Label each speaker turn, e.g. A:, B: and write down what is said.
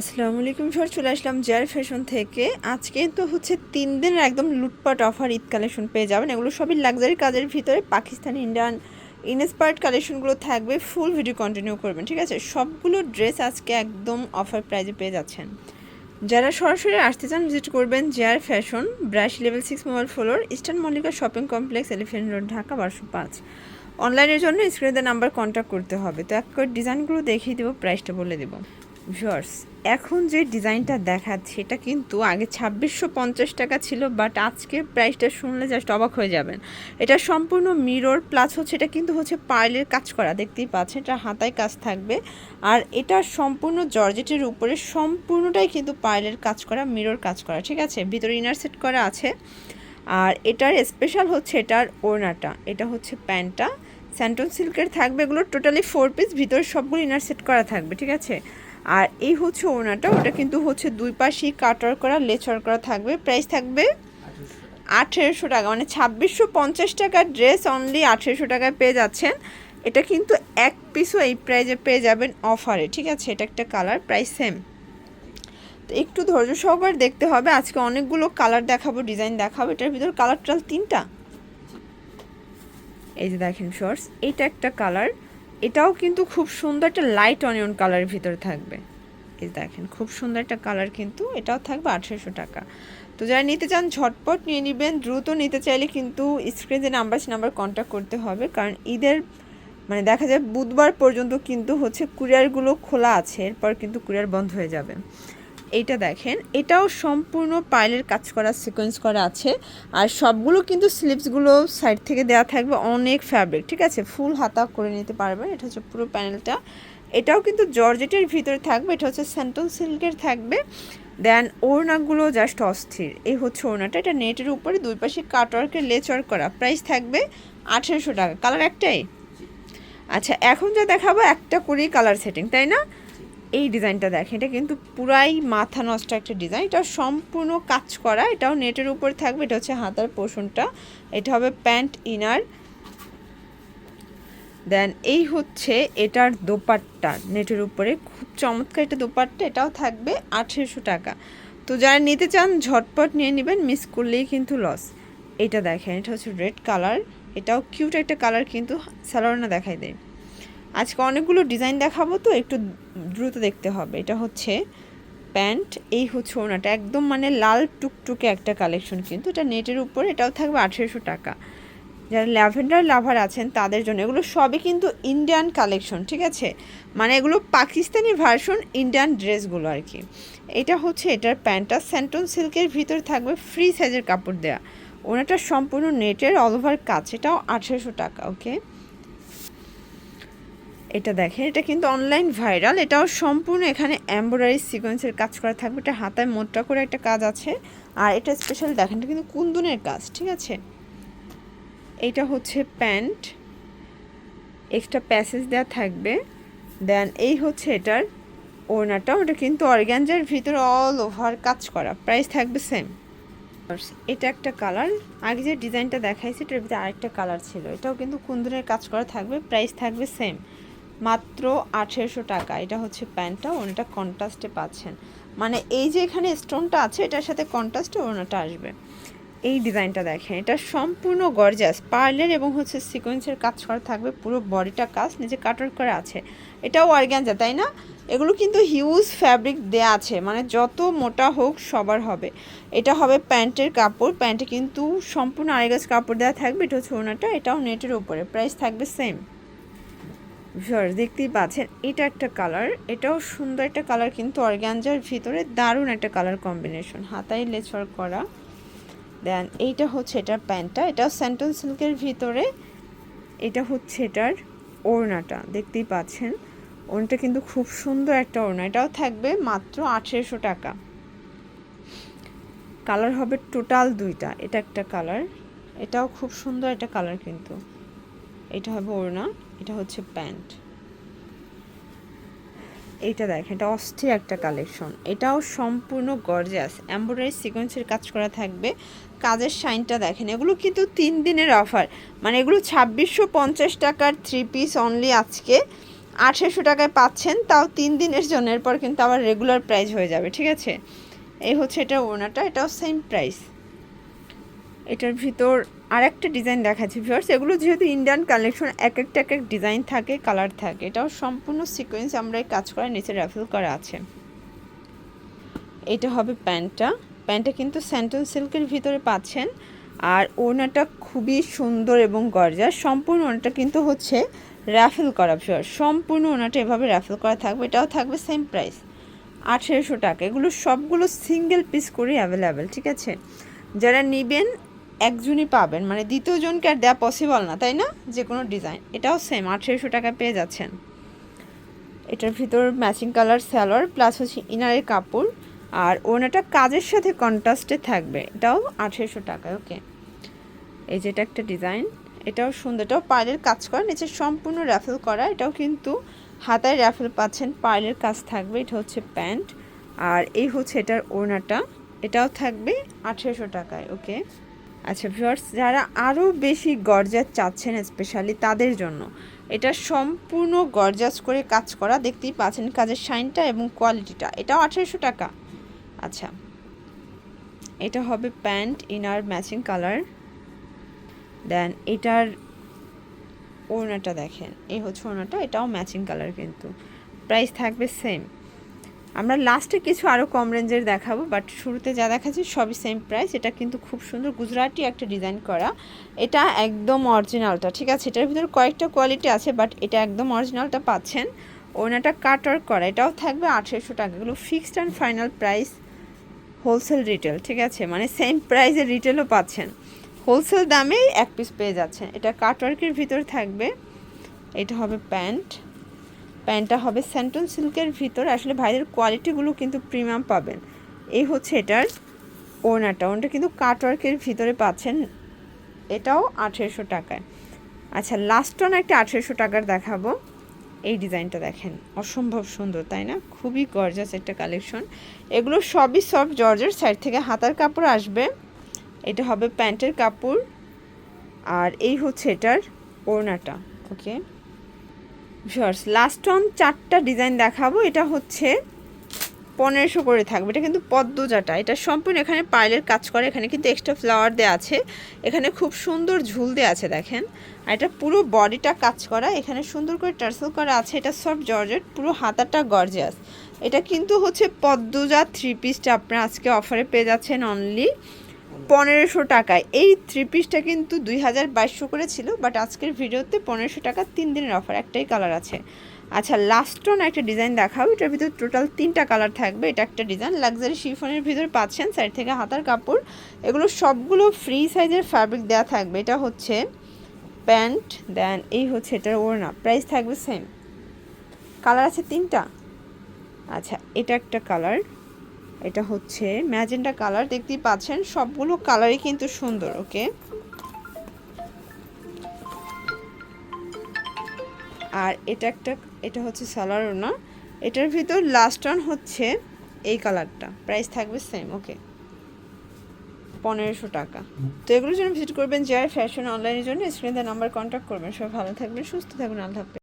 A: আসসালামু আলাইকুম সর, চলে আসলাম জেয়ার ফ্যাশন থেকে। আজকে তো হচ্ছে তিন দিনের একদম লুটপাট অফার ঈদ কালেকশন পেয়ে যাবেন। এগুলো সবই লাক্সারি কাজের ভিতরে পাকিস্তানি ইন্ডিয়ান ইনস্পায়ার্ড কালেকশনগুলো থাকবে। ফুল ভিডিও কন্টিনিউ করবেন, ঠিক আছে? সবগুলো ড্রেস আজকে একদম অফার প্রাইজে পেয়ে যাচ্ছেন। যারা সরাসরি আসতে চান ভিজিট করবেন জেয়ার fashion brush level six mobile floor eastern Mallika shopping complex elephant road Dhaka বারোশো পাঁচ। অনলাইনের জন্য স্ক্রিনে নাম্বার কন্ট্যাক্ট করতে হবে। তো এক ডিজাইনগুলো দেখিয়ে দেবো প্রাইসটা বলে দেবো। ভিউয়ার্স, এখন যে ডিজাইনটা দেখাচ্ছে, এটা কিন্তু আগে ছাব্বিশশো পঞ্চাশ টাকা ছিল বাট আজকে প্রাইসটা শুনলে জাস্ট অবাক হয়ে যাবেন। এটা সম্পূর্ণ মিরর প্লাস হচ্ছে এটা কিন্তু হচ্ছে পার্লের কাজ করা, দেখতেই পাচ্ছেন, এটা হাতায় কাজ থাকবে। আর এটা সম্পূর্ণ জর্জেটের উপরে সম্পূর্ণটাই কিন্তু পার্লের কাজ করা মিরর কাজ করা, ঠিক আছে? ভিতরে ইনার সেট করা আছে। আর এটার স্পেশাল হচ্ছে এটার ওড়নাটা, এটা হচ্ছে প্যান্টটা। স্যান্টন সিল্কের থাকবে এগুলো টোটালি ফোর পিস ভিতরে সবগুলো ইনার সেট করা থাকবে, ঠিক আছে? আর এই হচ্ছে ওড়নাটা, ওটা কিন্তু হচ্ছে দুই পাশেই কাটার করা লেচার করা থাকবে। প্রাইস থাকবে আঠেরোশো টাকা মানে ছাব্বিশশো পঞ্চাশ টাকার ড্রেস অনলি আঠেরোশো টাকায় পেয়ে যাচ্ছেন। এটা কিন্তু এক পিসও এই প্রাইজে পেয়ে যাবেন অফারে ঠিক আছে? এটা একটা কালার প্রাইস সেম তো একটু ধৈর্য সহকারে দেখতে হবে, আজকে অনেকগুলো কালার দেখাবো ডিজাইন দেখাবো, এটার ভিতর কালার টাল তিনটা। এই যে দেখেন শর্টস এটা একটা কালার এটাও কিন্তু খুব সুন্দর একটা লাইট অনিয়ন কালারের ভিতরে থাকবে। এই দেখেন, খুব সুন্দর একটা কালার কিন্তু এটাও থাকবে আঠেরোশো টাকা। তো যারা নিতে চান, ঝটপট নিয়ে নেবেন। দ্রুত নিতে চাইলে কিন্তু স্ক্রিনে যে নাম্বার সে নাম্বার কন্ট্যাক্ট করতে হবে। কারণ ঈদের মানে দেখা যায়, বুধবার পর্যন্ত কিন্তু হচ্ছে কুরিয়ারগুলো খোলা আছে। এরপর কিন্তু কুরিয়ার বন্ধ হয়ে যাবে। এইটা দেখেন এটাও সম্পূর্ণ পাইলের কাজ করা সিকোয়েন্স করা আছে। আর সবগুলো কিন্তু স্লিপসগুলো সাইড থেকে দেওয়া থাকবে অনেক ফ্যাব্রিক ঠিক আছে? ফুল হাতা করে নিতে পারবেন এটা হচ্ছে পুরো প্যানেলটা এটাও কিন্তু জর্জেটের ভিতরে থাকবে এটা হচ্ছে স্যান্টন সিল্কের থাকবে। দেন ওড়নাগুলো জাস্ট অস্থির। এই হচ্ছে ওড়নাটা এটা নেটের উপরে দুই পাশে কাটওয়ার্কের লেচ ওয়ার্ক করা। প্রাইস থাকবে আঠেরোশো টাকা। কালার একটাই? আচ্ছা এখন যা দেখাবো একটা করেই কালার সেটিং তাই না? এই ডিজাইনটা দেখেন, এটা কিন্তু পুরাই মাথা নষ্ট একটা ডিজাইন। এটা সম্পূর্ণ কাজ করা, এটাও নেটের উপরে থাকবে, এটা হচ্ছে হাতার পোষণটা। এটা হবে প্যান্ট ইনার। দেন এই হচ্ছে এটার দোপাট্টা, নেটের উপরে। খুব চমৎকার একটা দোপাট্টা, এটাও থাকবে আঠেরোশো টাকা। তো যারা নিতে চান, ঝটপট নিয়ে নেবেন, মিস করলেই কিন্তু লস। এটা দেখেন, এটা হচ্ছে রেড কালার। এটাও কিউট একটা কালার কিন্তু স্যালোনা দেখাই দেয়। আজকে অনেকগুলো ডিজাইন দেখাবো, তো একটু দ্রুত দেখতে হবে। এটা হচ্ছে প্যান্ট, এই হচ্ছে ওনাটা। একদম মানে লাল টুকটুকে একটা কালেকশন কিন্তু। এটা নেটের উপরে, এটাও থাকবে আঠেরোশো টাকা। যারা ল্যাভেন্ডার লাভার আছেন, তাদের জন্য এগুলো সবই কিন্তু ইন্ডিয়ান কালেকশন ঠিক আছে? মানে এগুলো পাকিস্তানি ভার্সন ইন্ডিয়ান ড্রেসগুলো আর কি। এটা হচ্ছে এটার প্যান্টটা স্যান্টন সিল্কের ভিতরে থাকবে ফ্রি সাইজের কাপড় দেওয়া ওনাটা সম্পূর্ণ নেটের অল ওভার কাজ। এটাও আঠেরোশো টাকা ওকে এটা দেখেন, এটা কিন্তু অনলাইন ভাইরাল এটাও সম্পূর্ণ এখানে এমব্রয়ডারি সিকোয়েন্সের কাজ করা থাকবে। এটা হাতায় মোটা করে একটা কাজ আছে। আর এটা স্পেশাল দেখেন, এটা কিন্তু কুন্দনের কাজ, ঠিক আছে? এটা হচ্ছে প্যান্ট এক্সট্রা প্যাসেজ দেওয়া থাকবে। দেন এই হচ্ছে এটার ওড়নাটা, ওটা কিন্তু অর্গ্যানজার ভিতরে অল ওভার কাজ করা প্রাইস থাকবে সেম এটা একটা কালার আগে যে ডিজাইনটা দেখাইছে, এটার ভিতরে আরেকটা কালার ছিল। এটাও কিন্তু কুন্দনের কাজ করা থাকবে প্রাইস থাকবে সেম মাত্র আঠেরোশো টাকা। এটা হচ্ছে প্যান্টটা, ওনাটা কন্ট্রাস্টে পাচ্ছেন। মানে এই যে এখানে স্টোনটা আছে, এটার সাথে কন্ট্রাস্টে ওনাটা আসবে। এই ডিজাইনটা দেখেন, এটা সম্পূর্ণ গর্জাস পার্লের এবং হচ্ছে সিকোয়েন্সের কাজ করা থাকবে, পুরো বডিটা কাজ নিজে কাটার করে আছে। এটাও অর্গ্যানজা তাই না? এগুলো কিন্তু হিউজ ফ্যাব্রিক দেয়া আছে মানে যত মোটা হোক সবার হবে। এটা হবে প্যান্টের কাপড়, প্যান্টে কিন্তু সম্পূর্ণ আরেগাছ কাপড় দেওয়া থাকবে, এটা হচ্ছে ওনাটা, এটাও নেটের উপরে। প্রাইস থাকবে সেম ভিউয়ার্স দেখতেই পাচ্ছেন, এটা একটা কালার এটাও সুন্দর একটা কালার কিন্তু অর্গ্যানজার ভিতরে দারুণ একটা কালার কম্বিনেশন হাতায় লেচর করা। দেন এইটা হচ্ছে এটার প্যান্টটা এটাও স্যান্টন সিল্কের ভিতরে, এটা হচ্ছে এটার ওড়নাটা, দেখতেই পাচ্ছেন। ওড়নাটা কিন্তু খুব সুন্দর একটা ওড়না, এটাও থাকবে মাত্র আঠেরোশো টাকা। কালার হবে টোটাল দুইটা, এটা একটা কালার এটাও খুব সুন্দর একটা কালার কিন্তু। এটা হবে ওড়না। এটা হচ্ছে প্যান্ট। এইটা দেখেন, এটা অস্থির একটা কালেকশন। এটাও সম্পূর্ণ গর্জাস এমব্রয়ডারি সিকোয়েন্সের কাজ করা থাকবে। কাজের শাইনটা দেখেন, এগুলো কিন্তু তিন দিনের অফার। মানে এগুলো ছাব্বিশশো পঞ্চাশ টাকার থ্রি পিস অনলি আজকে। আঠেরোশো টাকায় পাচ্ছেন, তাও তিন দিনের জন্য। এরপর কিন্তু আবার রেগুলার প্রাইস হয়ে যাবে, ঠিক আছে? এই হচ্ছে এটা ওনাটা, এটাও সেম প্রাইস এটার ভিতর আর একটা ডিজাইন দেখাচ্ছি ভিউয়ার্স এগুলো যেহেতু ইন্ডিয়ান কালেকশন এক একটা এক এক ডিজাইন থাকে কালার থাকে। এটাও সম্পূর্ণ সিকোয়েন্স আমরা এই কাজ করার নিচে র্যাফেল করা আছে। এটা হবে প্যান্টটা। প্যান্টটা কিন্তু স্যান্টন সিল্কের ভিতরে পাচ্ছেন। আর ওড়নাটা খুবই সুন্দর এবং গর্জার সম্পূর্ণ ওনাটা কিন্তু হচ্ছে র্যাফেল করা ভিউয়ার সম্পূর্ণ ওনাটা এভাবে র্যাফেল করা থাকবে। এটাও থাকবে সেম প্রাইস আঠেরোশো টাকা। এগুলো সবগুলো সিঙ্গেল পিস করে অ্যাভেলেবেল ঠিক আছে? যারা নেবেন একজনই পাবেন। মানে দ্বিতীয় জনকে আর দেওয়া পসিবল না, তাই না? যে কোনো ডিজাইন এটাও সেম আঠেরোশো টাকা পেয়ে যাচ্ছেন। এটার ভিতর ম্যাচিং কালার স্যালোয়ার প্লাস হচ্ছে ইনারের কাপড়। আর ওনাটা কাজের সাথে কন্ট্রাস্টে থাকবে। এটাও আঠেরোশো টাকায় ওকে এই যেটা একটা ডিজাইন এটাও সুন্দর। এটাও পার্লের কাজ করা। নিচে সম্পূর্ণ র্যাফেল করা। এটাও কিন্তু হাতায় র্যাফেল পাচ্ছেন। পার্লের কাজ থাকবে। এটা হচ্ছে প্যান্ট। আর এই হচ্ছে এটার ওড়নাটা এটাও থাকবে আঠেরোশো টাকায় ওকে আচ্ছা ভিউয়ার্স যারা আরও বেশি গরজাস চাচ্ছেন স্পেশালি তাদের জন্য, এটা সম্পূর্ণ গরজাস করে কাজ করা, দেখতেই পাচ্ছেন কাজের শাইনটা এবং কোয়ালিটিটা এটাও আঠেরোশো টাকা। আচ্ছা এটা হবে pant inner matching colour then এটার ওড়নাটা দেখেন, এই হচ্ছে ওড়নাটা, এটাও ম্যাচিং কালার কিন্তু। প্রাইস থাকবে সেম আমরা লাস্টে কিছু আরও কম রেঞ্জের দেখাবো বাট শুরুতে যা দেখাচ্ছি সবই সেম প্রাইস এটা কিন্তু খুব সুন্দর গুজরাটি একটা ডিজাইন করা। এটা একদম অরিজিনালটা ঠিক আছে? এটার ভিতরে কয়েকটা কোয়ালিটি আছে বাট এটা একদম অরিজিনালটা পাচ্ছেন। ওনাটা কাটার করা, এটাও থাকবে আঠেরোশো টাকা। এগুলো fixed and final price wholesale retail ঠিক আছে? মানে সেম প্রাইসের রিটেলও পাচ্ছেন। হোলসেল দামে এক পিস পেয়ে যাচ্ছেন। এটা কাটওয়ার্কের ভিতর থাকবে। এটা হবে প্যান্ট প্যান্টটা হবে স্যান্টন সিল্কের ভিতর। আসলে ভাইদের কোয়ালিটিগুলো কিন্তু প্রিমিয়াম পাবেন। এই হচ্ছে এটার ওনাটা। ওনাটা কিন্তু কাটওয়ার্কের ভিতরে পাচ্ছেন। এটাও আঠেরোশো টাকায়। আচ্ছা লাস্ট অন একটা আঠেরোশো টাকার দেখাবো। এই ডিজাইনটা দেখেন। অসম্ভব সুন্দর, তাই না? খুবই গর্জাস একটা কালেকশন এগুলো সবই সব জর্জের সাইড থেকে হাতার কাপড় আসবে। এটা হবে প্যান্টের কাপড়। আর এই হচ্ছে এটার ওড়নাটা। ওকে ভিউয়ার্স লাস্ট অন চারটা ডিজাইন দেখাবো। এটা হচ্ছে পনেরোশো করে থাকবে। এটা কিন্তু পদ্মজাটা। এটা সম্পূর্ণ এখানে পাইলের কাজ করে। এখানে কিন্তু এক্সট্রা ফ্লাওয়ার দেওয়া আছে। এখানে খুব সুন্দর ঝুল দেওয়া আছে, দেখেন। আর এটা পুরো বডিটা কাজ করা। এখানে সুন্দর করে টার্সেল করা আছে। এটা সব জর্জেট পুরো হাতাটা গর্জিয়াস এটা কিন্তু হচ্ছে পদ্মজা থ্রি পিসটা আপনারা আজকে অফারে পেয়ে যাচ্ছেন অনলি পনেরোশো টাকায়। এই থ্রি পিসটা কিন্তু দুই হাজার বাইশশো করে ছিল বাট আজকের ভিডিওতে পনেরোশো টাকা তিন দিনের অফার একটাই কালার আছে। আচ্ছা লাস্ট অন একটা ডিজাইন দেখাও, এটার ভিতর টোটাল তিনটা কালার থাকবে। এটা একটা ডিজাইন লাক্সারি শিফনের ভিতর পাচ্ছেন সাইড থেকে হাতার কাপড়। এগুলো সবগুলো ফ্রি সাইজের ফ্যাব্রিক দেওয়া থাকবে। এটা হচ্ছে প্যান্ট দেন এই হচ্ছে এটার ওড়না। প্রাইস থাকবে সেম কালার আছে তিনটা? আচ্ছা এটা একটা কালার এটা হচ্ছে ম্যাজেন্টা কালার, দেখতেই পাচ্ছেন, সবগুলো কালারই কিন্তু সুন্দর, ওকে? আর এটা একটা, এটা হচ্ছে সালার না এটার ভিতর লাস্ট ওয়ান হচ্ছে এই কালারটা প্রাইস থাকবে সেম ওকে? পনেরোশো টাকা। তো এগুলোর জন্য ভিজিট করবেন যার ফ্যাশন অনলাইনের জন্য স্ক্রিনে নাম্বার কন্ট্যাক্ট করবেন। সবাই ভালো থাকবেন, সুস্থ থাকবেন, আল্লাহ